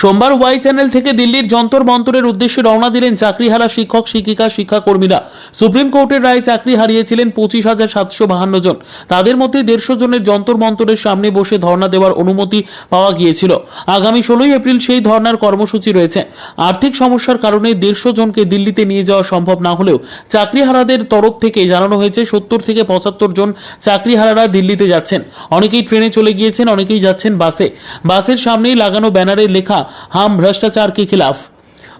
সোমবার Y channel থেকে দিল্লির যন্তর মন্তরের উদ্দেশ্যে রওনা দিলেন চাকরিহারা শিক্ষক, শিক্ষিকা, শিক্ষাকর্মীরা। সুপ্রিম কোর্টের রায় চাকরি হারিয়েছিলেন পঁচিশ হাজার সাতশো বাহান্ন জন। তাদের মধ্যে দেড়শো জনের যন্তর মন্তরের সামনে বসে ধর্ণা দেওয়ার অনুমতি পাওয়া গিয়েছিল। আগামী ষোলোই এপ্রিল সেই ধর্নার কর্মসূচি রয়েছে। আর্থিক সমস্যার কারণে দেড়শো জনকে দিল্লিতে নিয়ে যাওয়া সম্ভব না হলেও চাকরিহারাদের তরফ থেকে জানানো হয়েছে সত্তর থেকে পঁচাত্তর জন চাকরিহারারা দিল্লিতে যাচ্ছেন। অনেকেই ট্রেনে চলে গিয়েছেন, অনেকেই যাচ্ছেন বাসে। বাসের সামনেই লাগানো ব্যানারে লেখা হাম ভ্রষ্টাচার কে খিলাফ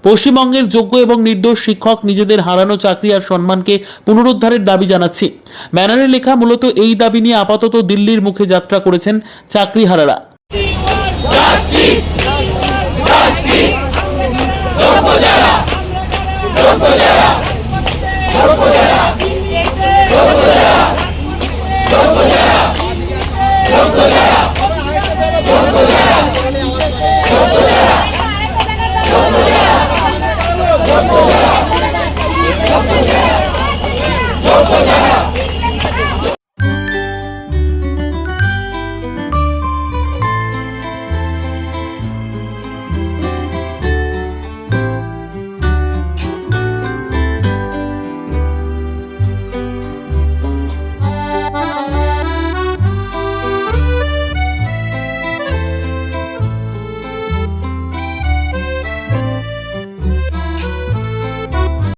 পশ্চিমবঙ্গের যোগ্য এবং নির্দোষ শিক্ষক নিজেদের হারানো চাকরি আর সম্মানকে পুনরুদ্ধারের দাবি জানাচ্ছি ব্যানারে লেখা মূলত এই দাবি নিয়ে আপাতত দিল্লির মুখে যাত্রা করেছেন চাকরি হারারা Yeah. Vamos!